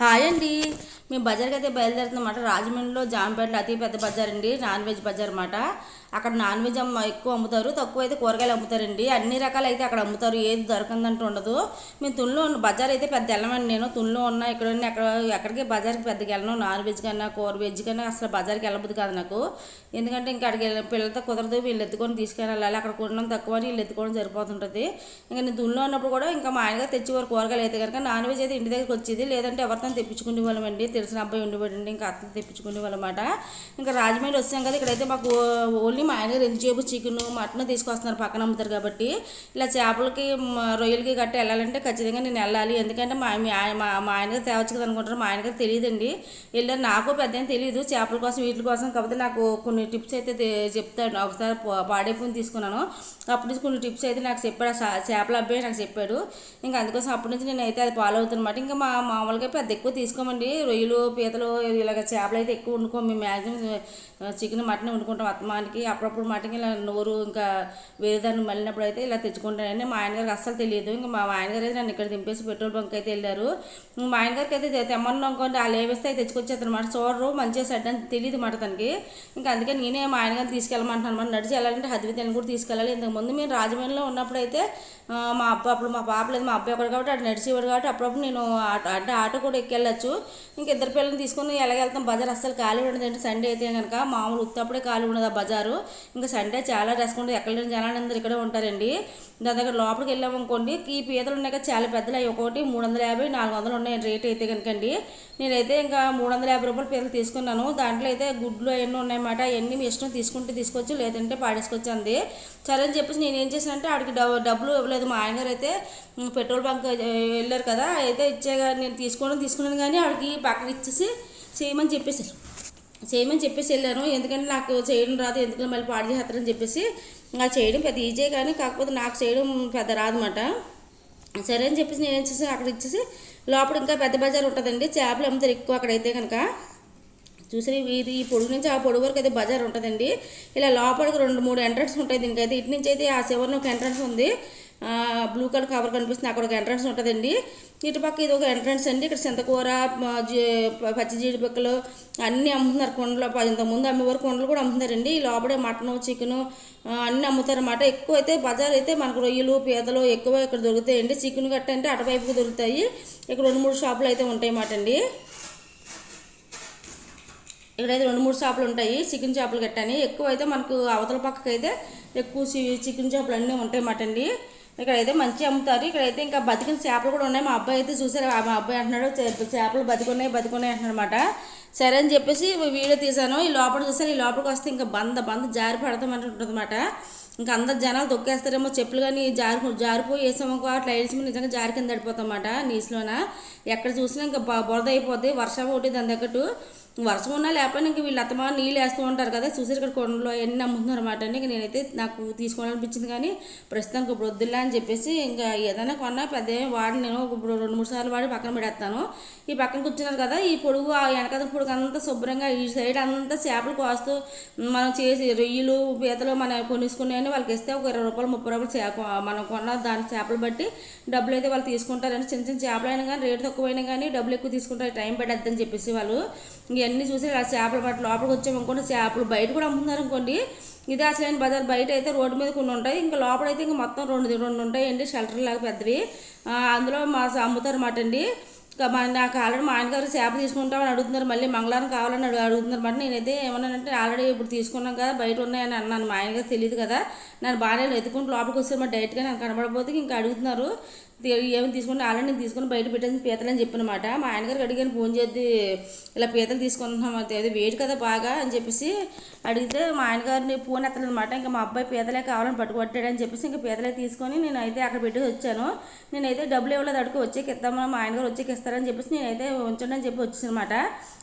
Hi అండి మేము బజార్కి అయితే బయలుదేరుతున్నమాట రాజమండ్రిలో జాంపేటలో అతి పెద్ద బజార్ అండి నాన్ వెజ్ బజార్ అనమాట అక్కడ నాన్ వెజ్ అమ్మ ఎక్కువ అమ్ముతారు తక్కువ అయితే కూరగాయలు అమ్ముతారండి. అన్ని రకాలు అయితే అక్కడ అమ్ముతారు ఏది దొరకందంటూ ఉండదు. మేము తుల్లో బజార్ అయితే పెద్ద వెళ్ళమండి నేను. తుల్లో ఉన్నా ఇక్కడ ఎక్కడ ఎక్కడికి బజార్కి పెద్దగా వెళ్ళను. నాన్ వెజ్ కన్నా కూర వెజ్ కన్నా అసలు బజార్కి వెళ్ళబుద్ది కాదు నాకు. ఎందుకంటే ఇంకా అక్కడికి వెళ్ళ- పిల్లలతో కుదరదు వీళ్ళు ఎత్తుకొని తీసుకెళ్ళాలి అక్కడ కొనడం తక్కువ అని వీళ్ళు ఎత్తుకోవడం సరిపోతుంటుంది. ఇంకా నేను తుల్లో ఉన్నప్పుడు కూడా ఇంకా మా ఆయనగా తెచ్చేవారు కూరగాయలు అయితే కనుక నాన్ వెజ్ అయితే ఇంటి దగ్గరికి వచ్చేది. లేదంటే ఎవరితో తెప్పించుకునే వాళ్ళమండి. తెలిసిన అబ్బాయి ఉండిపోయింది ఇంకా అత్త తెప్పించుకునే ఇంకా రాజమండ్రి వచ్చాం కదా ఇక్కడైతే మాకు ఓన్లీ మా ఆయన రెండు చేపు చికెన్ మటన్ తీసుకొస్తున్నారు పక్కన అమ్ముతారు కాబట్టి. ఇలా చేపలకి రొయ్యలకి గట్ట వెళ్ళాలంటే ఖచ్చితంగా నేను వెళ్ళాలి. ఎందుకంటే మా ఆయన మా మా ఆయనగారు తేవచ్చు కదా అనుకుంటారు మా ఆయనగారు తెలియదండి. వెళ్ళారు నాకు పెద్ద తెలియదు చేపల కోసం వీటి కోసం. కాకపోతే నాకు కొన్ని టిప్స్ అయితే చెప్తాడు. ఒకసారి పా- పాడైపోయి తీసుకున్నాను. అప్పటి నుంచి కొన్ని టిప్స్ అయితే నాకు చెప్పాడు. ఆ చేపల అబ్బాయి నాకు చెప్పాడు. ఇంకా అందుకోసం అప్పటి నుంచి నేను అయితే అది ఫాలో అవుతానమాట ఇంకా మా మామూలుగా పెద్ద ఎక్కువ తీసుకోమండి. రొయ్యలు పీతలు ఇలాగ చేపలు అయితే ఎక్కువ వండుకోం మేము మ్యాక్సిమం చికెన్ మటన్ వండుకుంటాం. అత్తమానికి అప్పుడప్పుడు మటన్ ఇలా నోరు ఇంకా వేరే దాన్ని మళ్ళినప్పుడు అయితే ఇలా తెచ్చుకుంటానని మా ఆయనగారికి అస్సలు తెలియదు. ఇంకా మా ఆయనగారు అయితే నన్ను ఇక్కడ దింపేసి పెట్రోల్ బంక్ అయితే వెళ్ళారు. మా ఆయనగారికి అయితే తె- అనుకోండి వాళ్ళు ఏవేస్తే అయితే చూడరు మంచిగా సెట్ అని తెలియదు మాట తనకి. ఇంకా అందుకే నేనే మా ఆయనగారిని తీసుకెళ్ళమంటాను అనమాట నడిచి వెళ్ళాలంటే హద్వితని కూడా తీసుకెళ్ళాలి. ఇంతకుముందు మేము రాజమండ్రిలో ఉన్నప్పుడు అయితే మా అప్ప అప్పుడు మా పాప లేదు మా అబ్బాయి ఒకటి కాబట్టి అటు నడిచేవాడు కాబట్టి అప్పుడప్పుడు నేను ఆటో అంటే ఆటో కూడా ఎక్కెళ్ళచ్చు. ఇంక ఇద్దరు పిల్లల్ని తీసుకొని ఎలాగెళ్తాం? బజార్ అస్సలు ఖాళీ ఉండదు. అంటే సండే అయితే కనుక మామూలు ఉత్తప్పుడే ఖాళీ ఉండదు ఆ బజారు. ఇంకా సండే చాలా రష్ ఉంటుంది ఎక్కడ జనాలు అందరూ ఇక్కడే ఉంటారండి. దాని దగ్గర లోపలికి వెళ్ళాము అనుకోండి ఈ పీతలు ఉన్నాయి కదా చాలా పెద్దలు. అవి ఒకటి మూడు వందల యాభై నాలుగు వందలు ఉన్నాయి రేట్ అయితే కనుకండి నేనైతే ఇంకా మూడు వందల యాభై రూపాయలు పీతలు తీసుకున్నాను. దాంట్లో అయితే గుడ్లు అవన్నీ ఉన్నాయన్నమాట. అవన్నీ మీ ఇష్టం తీసుకుంటే తీసుకోవచ్చు లేదంటే పాడేసుకోవచ్చు అంది. సరే అని చెప్పేసి నేను ఏం చేశానంటే ఆడికి డబ్బులు ఇవ్వలేదు. మా ఆయన గారు అయితే పెట్రోల్ బంక్ వెళ్ళారు కదా అయితే ఇచ్చేగా నేను తీసుకోవడం తీసుకున్నాను కానీ ఆవిడకి పక్కన ఇచ్చేసి చేయమని చెప్పేసారు చేయమని చెప్పేసి వెళ్ళాను. ఎందుకంటే నాకు చేయడం రాదు ఎందుకంటే మళ్ళీ పాడు చేస్తారని చెప్పేసి ఇంకా చేయడం పెద్ద ఈజీ కానీ కాకపోతే నాకు చేయడం పెద్ద రాదన్నమాట. సరే అని చెప్పేసి నేను ఏం చేసాను అక్కడ ఇచ్చేసి లోపల ఇంకా పెద్ద బజార్ ఉంటుందండి. చేపలు అమ్ముతారు ఎక్కువ అక్కడైతే కనుక. చూసి ఇది ఈ పొడుగు నుంచి ఆ పొడుగు వరకు అయితే బజార్ ఉంటుందండి. ఇలా లోపలికి రెండు మూడు ఎంట్రన్స్ ఉంటాయి దీనికైతే. ఇటు నుంచి అయితే ఆ చివరిన ఒక ఎంట్రన్స్ ఉంది. బ్లూ కలర్ కవర్ కనిపిస్తుంది. అక్కడ ఒక ఎంట్రన్స్ ఉంటుందండి. ఇటు పక్క ఇది ఒక ఎంట్రన్స్ అండి. ఇక్కడ చింతకూర జీ- పచ్చి జీడిపక్కలు అన్నీ అమ్ముతున్నారు కొండలో. ఇంతకుముందు అమ్మేవారు కొండలు కూడా అమ్ముతున్నారండి. ఈ లోపలే మటను చికెను అన్నీ అమ్ముతారన్నమాట. ఎక్కువ అయితే బజార్ అయితే మనకు రొయ్యలు పీతలు ఎక్కువ ఇక్కడ దొరుకుతాయండి. చికెన్ గట్ట అంటే అటువైపుకి దొరుకుతాయి. ఇక్కడ రెండు మూడు షాపులు అయితే ఉంటాయి అన్నమాట అండి. ఇక్కడైతే రెండు మూడు షాపులు ఉంటాయి. చికెన్ చేపలు గట్టని ఎక్కువ అయితే మనకు అవతల పక్కకైతే అయితే ఎక్కువ చికెన్ చేపలు అన్నీ ఉంటాయి మాట అండి. ఇక్కడైతే మంచి అమ్ముతారు. ఇక్కడైతే ఇంకా బతికిన చేపలు కూడా ఉన్నాయి. మా అబ్బాయి అయితే చూసారు. ఆ మా అబ్బాయి అంటున్నాడు చేపలు బతికున్నాయి బతికున్నాయి అంటున్నమాట సరే అని చెప్పేసి వీడియో తీశాను. ఈ లోపల చూసాను ఈ లోపలికి వస్తే ఇంకా బంద బంద జారి పడతామంటే ఉంటుందన్నమాట. ఇంకా అందరు జనాలు తొక్కేస్తారేమో చెప్పులు కానీ జారు జారిపోయి వేసామనుకో అట్లా వేసి నిజంగా జారి కింద పడిపోతాం అన్నమాట. నీసులోన ఎక్కడ చూసినా ఇంకా బురద అయిపోద్ది. వర్షం ఒకటి దాని తగ్గట్టు. వర్షం ఉన్నా లేకపోయినా ఇంక వీళ్ళు అత్తమా నీళ్ళు వేస్తూ ఉంటారు కదా చూసారు ఇక్కడ కొండలో ఎన్ని అమ్ముతున్నారు అనమాట అండి నేనైతే నాకు తీసుకోవాలనిపించింది కానీ ప్రస్తుతానికి ఇప్పుడు వద్దులే అని చెప్పేసి ఇంకా ఏదైనా కొన్నా పెద్ద వాడి నేను. ఇప్పుడు రెండు మూడు సార్లు వాడి పక్కన పెడతాను ఈ పక్కన కూర్చున్నారు కదా ఈ పొడుగు ఆ వెనకాల పొడుగు అంతా శుభ్రంగా ఈ సైడ్ అంతా చేపలు కోస్తూ మనం చేసి రొయ్యలు పీతలు మనం కొనుక్కునే వాళ్ళకి ఇస్తే ఒక ఇరవై రూపాయలు ముప్పై రూపాయలు చేప మనం కొన్న దాని చేపలు బట్టి డబ్బులు అయితే వాళ్ళు తీసుకుంటారని చిన్న చిన్న చేపలు అయినా కానీ రేటు తక్కువైనా కానీ డబ్బులు ఎక్కువ తీసుకుంటారు టైం పడద్దని చెప్పేసి వాళ్ళు. ఇవన్నీ చూసి ఆ చేపలు బట్టి లోపలికి వచ్చామనుకోండి చేపలు బయట కూడా అమ్ముతున్నారు అనుకోండి ఇది అసలైన బజార్ బయట అయితే రోడ్డు మీద కొన్ని ఉంటాయి ఇంకా లోపల అయితే ఇంకా మొత్తం రెండు రెండు ఉంటాయండి షెల్టర్ లాగా పెద్దవి. అందులో మా అమ్ముతారు అన్నమాట అండి. నాకు ఆల్రెడీ మా ఆయనగారు చేప తీసుకుంటామని అడుగుతున్నారు మళ్ళీ మంగళవారం కావాలని అడుగుతున్నారు మరి నేనైతే ఏమన్నానంటే ఆల్రెడీ ఇప్పుడు తీసుకున్నాం కదా బయట ఉన్నాయని అన్నాను మా ఆయనగారు తెలియదు కదా. నన్ను బాగానే ఎత్తుకుంటూ లోపలికి వస్తే మా డైరెక్ట్గా నాకు కనబడబోతే ఇంకా అడుగుతున్నారు. తి- ఏమి తీసుకుని ఆల్రెడీ నేను తీసుకుని బయట పెట్టేసి పీతలు అని చెప్పినమాట. మా ఆయనగారికి అడిగాను ఫోన్ చేద్ది ఇలా పీతలు తీసుకుంటున్నాం అది అది వేడి కదా బాగా అని చెప్పేసి అడిగితే మా ఆయనగారిని ఫోన్ ఎత్తలేదన్నమాట. ఇంకా మా అబ్బాయి పీతలే కావాలని పట్టుకొట్టాడని చెప్పేసి ఇంకా పీతలే తీసుకొని నేను అయితే అక్కడ పెట్టి వచ్చాను. నేనైతే డబ్బులు ఇవ్వలేదు అడుగు వచ్చేకి ఇద్దామా మా ఆయనగారు వచ్చేకి ఇస్తారని చెప్పేసి నేనైతే ఉంచండి అని చెప్పి వచ్చానమాట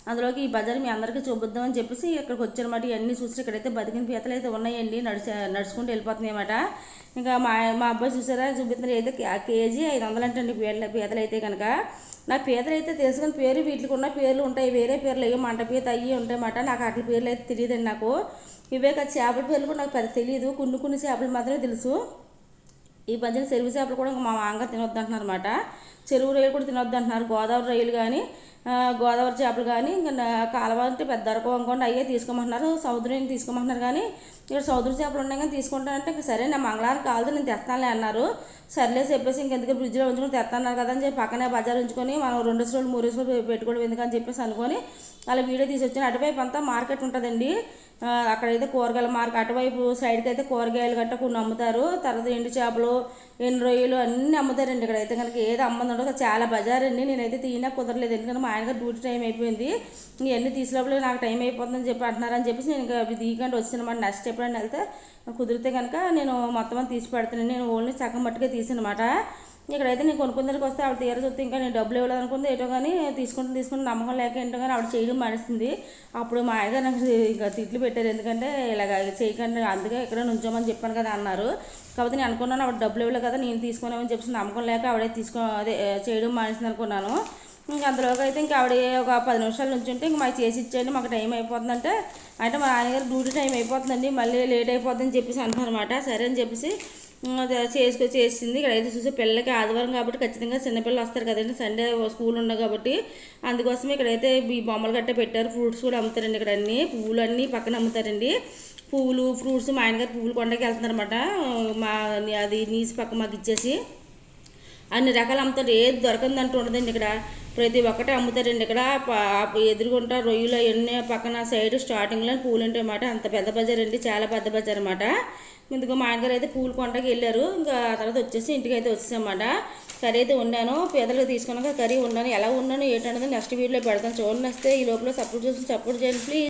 అందులోకి ఈ బజార్ మీ అందరికీ చూపిద్దామని చెప్పేసి ఇక్కడికి వచ్చానమాట. ఇవన్నీ చూసి ఇక్కడైతే బతికిన పీతలు అయితే ఉన్నాయండి నడిచే నడుచుకుంటూ వెళ్ళిపోతున్నాయి అన్నమాట ఇంకా మా మా అబ్బాయి చూసారా చూపిస్తున్నారు అయితే కేజీ ఐదు వందలు అంటండి అండి పేర్లు అయితే కనుక నా పేదలైతే అయితే తెలుసుకుని పేరు వీటికి ఉన్న పేర్లు ఉంటాయి వేరే పేర్లు అయ్యో మంట పీత అయ్యి ఉంటాయన్నమాట నాకు అట్ల పేర్లు అయితే తెలియదండి నాకు. ఇవే కదా చేపల పేర్లు కూడా నాకు పెద్ద తెలియదు కొన్ని కొన్ని చేపలు మాత్రమే తెలుసు. ఈ మధ్యన చెరువు చేపలు కూడా ఇంకా మా మామగారు తినొద్దంటున్నారు అనమాట చెరువు రొయ్యలు కూడా తినొద్దంటున్నారు. గోదావరి రొయ్యలు కానీ గోదావరి చేపలు కానీ ఇంకా నా- కాలువ అంటే పెద్ద అరకు అనుకోండి అయ్యే తీసుకోమంటున్నారు. సముద్రం తీసుకోమంటున్నారు కానీ ఇక్కడ సముద్ర చేపలు ఉన్నాయి కానీ తీసుకుంటానంటే ఇంకా సరే నా మంగళవారం కాదు నేను తెస్తానులే అన్నారు. సర్లే చెప్పేసి ఇంకెందుకు ఫ్రిడ్జ్లో ఉంచుకొని తెస్తాన్నారు కదా అని చెప్పి పక్కనే బజార్ ఉంచుకొని మనం రెండు రోజులు మూడు రోజులు పెట్టుకోవడం ఎందుకని చెప్పేసి అనుకొని అలా వీడియో తీసి వచ్చాను అటువైపు అంతా మార్కెట్ ఉంటుందండి. అక్కడైతే కూరగాయల మార్కెట్ అటువైపు సైడ్కి అయితే కూరగాయలు గట్ట కొన్ని అమ్ముతారు. తర్వాత ఎండు చేపలు ఎండు రొయ్యలు అన్నీ అమ్ముతారండి. ఇక్కడ అయితే కనుక ఏది అమ్మది ఉండదు చాలా బజార్ అండి నేనైతే తీయనా కుదరలేదు. ఎందుకంటే మా ఆయనగారు డ్యూటీ టైం అయిపోయింది. ఇవన్నీ తీసినప్పుడు నాకు టైం అయిపోతుందని చెప్పి అంటున్నారని చెప్పేసి నేను ఇంకా అవి వచ్చానమాట నెక్స్ట్ ఎప్పుడైనా వెళ్తే కుదిరితే కనుక నేను మొత్తం అంతా తీసి పెడతాను. నేను ఓన్లీ సగం మట్టుకే తీసానమాట ఇక్కడైతే నేను కొనుక్కుందరికి వస్తే ఆవిడ తీర చూస్తే ఇంకా నేను డబ్బులు ఇవ్వలేదు అనుకుంది. ఏటో కానీ తీసుకుంటూ తీసుకుంటే నమ్మకం లేక ఏంటో కానీ ఆవిడ చేయడం మానేస్తుంది అప్పుడు మా ఆయన నాకు ఇంకా తిట్లు పెట్టారు. ఎందుకంటే ఇలాగ చేయకండి అందుకే ఇక్కడ నుంచోమని చెప్పాను కదా అన్నారు. కాకపోతే నేను అనుకున్నాను ఆవిడ డబ్బులు ఇవ్వలేదు కదా నేను తీసుకున్నామని చెప్పి నమ్మకం లేక ఆవిడే తీసుకో అదే చేయడం మానేసింది అనుకున్నాను. ఇంకా అందులోకి అయితే ఇంకా ఆవిడ ఒక పది నిమిషాల నుంచి ఉంటే ఇంక మాకు చేసి ఇచ్చేయండి మాకు టైం అయిపోతుందంటే. అంటే మా నాన్నగారు డ్యూటీ టైం అయిపోతుందండి మళ్ళీ లేట్ అయిపోతుందని చెప్పేసి అంటున్నారు అనమాట సరే అని చెప్పేసి ఉమ్, చేసింది. ఇక్కడ అయితే చూసి పిల్లలకి ఆదివారం కాబట్టి ఖచ్చితంగా చిన్నపిల్లలు వస్తారు కదండి. సండే స్కూల్ ఉండవు కాబట్టి అందుకోసం ఇక్కడైతే ఈ బొమ్మలు గట్ట పెట్టారు. ఫ్రూట్స్ కూడా అమ్ముతారండి ఇక్కడ అన్ని. పువ్వులు అన్నీ పక్కన అమ్ముతారండి. పువ్వులు ఫ్రూట్స్ మా ఆయనగారు పువ్వులు కొండకి వెళ్తున్నారన్నమాట. మా అది నీసి పక్క మాకు ఇచ్చేసి. అన్ని రకాలు అమ్ముతారు. ఏది దొరకందంటూ ఉండదండి ఇక్కడ. ప్రతి ఒక్కటి అమ్ముతారండి. ఇక్కడ ప- ఎదురుగుంటా రొయ్యలు అవన్నీ పక్కన సైడ్ స్టార్టింగ్లో పూలు ఉంటాయి అన్నమాట. అంత పెద్ద బజార్ అండి చాలా పెద్ద బజార్ అనమాట ఇందుకు మా ఆయనగారు అయితే పూలు కొండకి వెళ్ళారు. ఇంకా తర్వాత వచ్చేసి ఇంటికి అయితే వచ్చేసామాట కర్రీ అయితే ఉన్నాను పేదలకు తీసుకున్నాక కర్రీ ఉన్నాను ఎలా ఉన్నాను ఏంటన్నది నెక్స్ట్ వీడియోలో పెడతాను. చూడండి వస్తే ఈ లోపల సపోర్ట్ చేసి సపోర్ట్ చేయండి ప్లీజ్